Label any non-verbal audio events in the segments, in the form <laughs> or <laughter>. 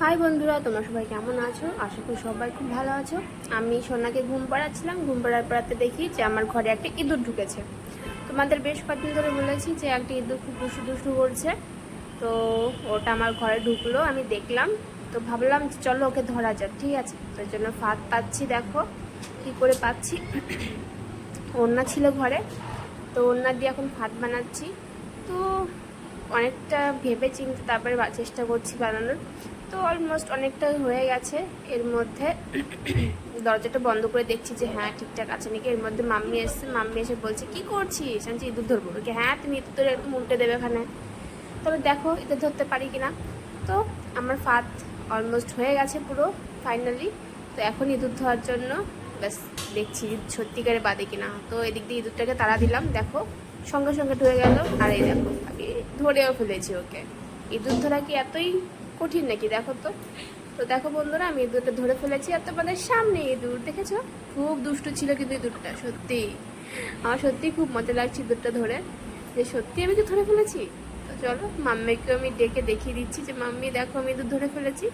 High বন্ধুরা, তোমরা সবাই কেমন আছো? আশা করি সবাই খুব ভালো আছো। আমি সোনাকে ঘুম পাড়াচ্ছিলাম। ঘুম পাড়ার পড়াতে দেখি যে আমার ঘরে একটা ইঁদুর ঢুকেছে। তোমাদের বেশ কয়েকদিন ধরে বলেছি যে একটা ইঁদুর খুব দুষ্টু দুষ্টু করছে। তো ওটা আমার ঘরে ঢুকলো, আমি দেখলাম। তো ভাবলাম যে চলো ওকে ধরা যাক, ঠিক আছে? তো জন্য ফাঁদ পাচ্ছি, দেখো কী করে পাচ্ছি। ওড়না ছিল ঘরে, তো ওড়না দিয়ে এখন ফাঁদ বানাচ্ছি। তো অনেকটা ভেবে চিন্তে তারপরে চেষ্টা করছি বানানোর। তো অলমোস্ট অনেকটা হয়ে গেছে। এর মধ্যে দরজাটা বন্ধ করে দেখছি যে হ্যাঁ ঠিকঠাক আছে নাকি? এর মধ্যে মাম্মি এসছে। মাম্মি এসে বলছে, কি করছিস? আমি ইঁদুর ধরবো। কি হ্যাঁ তুমি ইঁদুর ধরে একদম উল্টে দেবে এখানে তবে দেখো, ইঁদুর ধরতে পারি কিনা? তো আমার ফাঁদ অলমোস্ট হয়ে গেছে পুরো ফাইনালি তো এখন ইঁদুর ধোয়ার জন্য ব্যাস, দেখছি সত্যিকারে বাদে কিনা। তো এদিক দিয়ে ইঁদুরটাকে তাড়া দিলাম। দেখো, সঙ্গে সঙ্গে ঢুকে গেল। আর এই দেখো, আমি ধরেও ফেলেছি ওকে। ইঁদুর ধরা কি এতই কঠিন নাকি দেখো তো? তো দেখো বন্ধুরা, আমি ইঁদুরটা ধরে ফেলেছি আর তোমাদের সামনে ইঁদুর দেখেছ? খুব দুষ্টু ছিল কিন্তু ইঁদুরটা সত্যি। আমার সত্যি খুব মজা লাগছে ইঁদুরটা ধরে। যে সত্যি আমি কি ধরে ফেলেছি? তো চলো, মাম্মিকে আমি ডেকে দেখিয়ে দিচ্ছি যে, মাম্মি, দেখো আমি ইঁদুর ধরে ফেলেছি।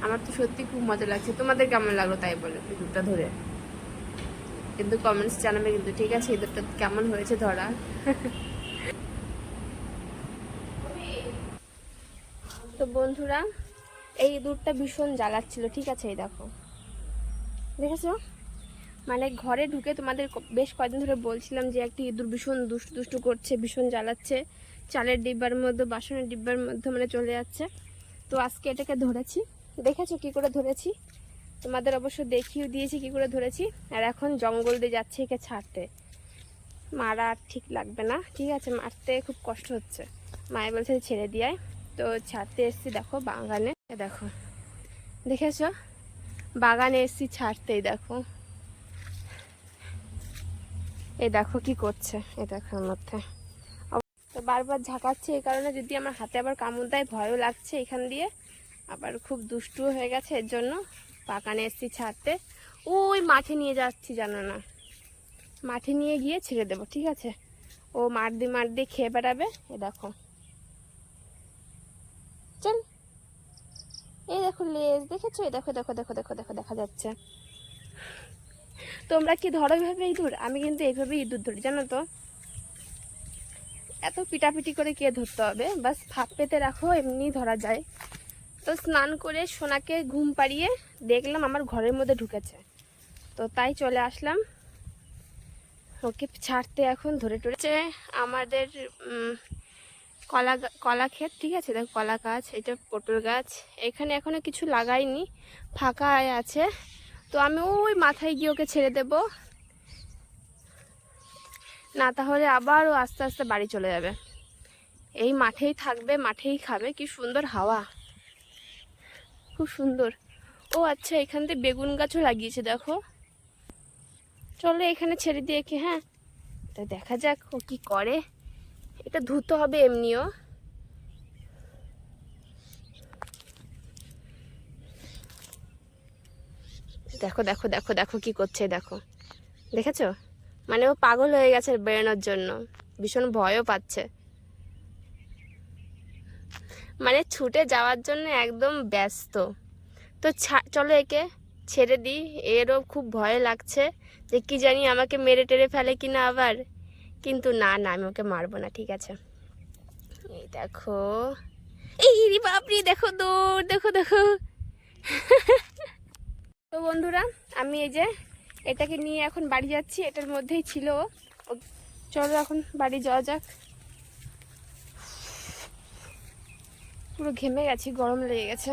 আমার তো সত্যি খুব মজা লাগছে। তোমাদের কেমন লাগল তাই বলে ইঁদুরটা ধরে? কিন্তু কমেন্টস জানাবে কিন্তু, ঠিক আছে ইঁদুরটা কেমন হয়েছে ধরা? <laughs> তো বন্ধুরা, এই ইঁদুরটা ভীষণ জ্বালাচ্ছিল, ঠিক আছে, এই দেখো। দেখেছ? মানে ঘরে ঢুকে তোমাদের বেশ কয়েকদিন ধরে বলছিলাম যে একটি ইঁদুর ভীষণ দুষ্টু দুষ্টু করছে, ভীষণ জ্বালাচ্ছে। চালের ডিব্বার মধ্যে, বাসনের ডিব্বার মধ্যে মানে চলে যাচ্ছে। তো আজকে এটাকে ধরেছি। দেখেছ কি করে ধরেছি? তোমাদের অবশ্য দেখিয়ে দিয়েছি কি করে ধরেছি। আর এখন জঙ্গল দিয়ে যাচ্ছে একে ছাড়তে। মারা আর ঠিক লাগবে না, ঠিক আছে, মারতে খুব কষ্ট হচ্ছে। মায়ে বলছে ছেড়ে দিয়ায় তো ছাড়তে এসছি, দেখো বাগানে দেখো, দেখেছ? বাগানে এসছি ছাড়তেই, দেখো। এ দেখো কি করছে, এ দেখো মধ্যে। তো বারবার ঝাঁকাচ্ছে এই কারণে যদি আমার হাতে আবার কামড় দেয়, ভয়ও লাগছে এখান দিয়ে। আবার খুব দুষ্টু হয়ে গেছে, এর জন্য বাগানে এসছি ছাড়তে। ওই মাঠে নিয়ে যাচ্ছি, জানো না। মাঠে নিয়ে গিয়ে ছেড়ে দেবো, ঠিক আছে? ও মার দিয়ে মার দিয়ে খেয়ে বেড়াবে, এ দেখো। চল। এই দেখো লেজ, দেখেছ? এই দেখো দেখো দেখো দেখো দেখো, দেখা যাচ্ছে। তোমরা কি ধরো এইভাবে ইঁদুর? আমি কিন্তু এইভাবে ইঁদুর ধরি, জানো তো? এত পিটাপিটি করে কে ধরতে হবে? বাস ফাঁক পেতে রাখো এমনি ধরা যায়। তো স্নান করে সোনাকে ঘুম পাড়িয়ে দেখলাম আমার ঘরের মধ্যে ঢুকেছে। তো তাই চলে আসলাম। ওকে ছাড়তে এখন ধরে টরেছে আমাদের কলা কলা ক্ষেত, ঠিক আছে? দেখো কলা গাছ, এটা পটল গাছ। এখানে এখনও কিছু লাগাইনি ফাঁকা আছে। তো আমি ওই মাথায় গিয়ে ওকে ছেড়ে দেব। না, তাহলে আবার ও আস্তে আস্তে বাড়ি চলে যাবে। এই মাঠেই থাকবে, মাঠেই খাবে। কি সুন্দর হাওয়া। খুব সুন্দর। ও আচ্ছা এখান থেকে বেগুন গাছও লাগিয়েছে, দেখো। চলো এখানে ছেড়ে দিয়ে কি হ্যাঁ? তো দেখা যাক ও কি করে। এটা ধুতে হবে এমনিও। দেখো দেখো দেখো দেখো কি করছে, দেখো। দেখেছ? মানে ও পাগল হয়ে গেছে বেরোনোর জন্য। ভীষণ ভয়ও পাচ্ছে। মানে ছুটে যাওয়ার জন্য একদম ব্যস্ত। তো চলো একে ছেড়ে দিই। এরও খুব ভয় লাগছে যে কি জানি আমাকে মেরে টেরে ফেলে কিনা আবার। কিন্তু না না, আমি ওকে মারবো না, ঠিক আছে? এই দেখো। এই বাপরি, দেখো দৌড়, দেখো দেখো। তো বন্ধুরা, আমি এই যে এটাকে নিয়ে এখন বাড়ি যাচ্ছি, এটার মধ্যেই ছিল চলো এখন বাড়ি যাওয়া যাক। পুরো ঘেমে গেছি, গরম লেগে গেছে।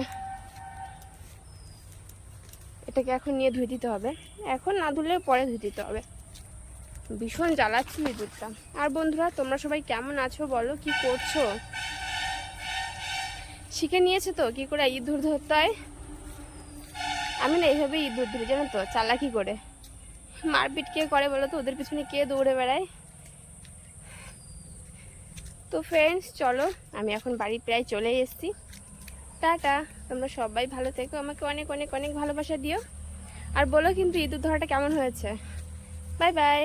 এটাকে এখন নিয়ে ধুয়ে দিতে হবে। এখন না ধুলে পরে ধুয়ে দিতে হবে। ভীষণ জ্বালাচ্ছি ইঁদুরটা আর বন্ধুরা, তোমরা সবাই কেমন আছো বলো? কি করছ? শিখে নিয়েছো তো? কি করে ইঁদুর ধরতে হয়? আমি না এইভাবে ইঁদুর ধরি, জানো তো? চালাকি করে। মারপিট কে করে বলো তো? ওদের পিছনে কে দৌড়ে বেড়ায়? তো ফ্রেন্ডস চলো, আমি এখন বাড়ি প্রায় চলে এসেছি। টাটা, তোমরা সবাই ভালো থেকো। আমাকে অনেক অনেক অনেক ভালোবাসা দিও। আর বলো কিন্তু ইঁদুর ধরাটা কেমন হয়েছে? Bye bye.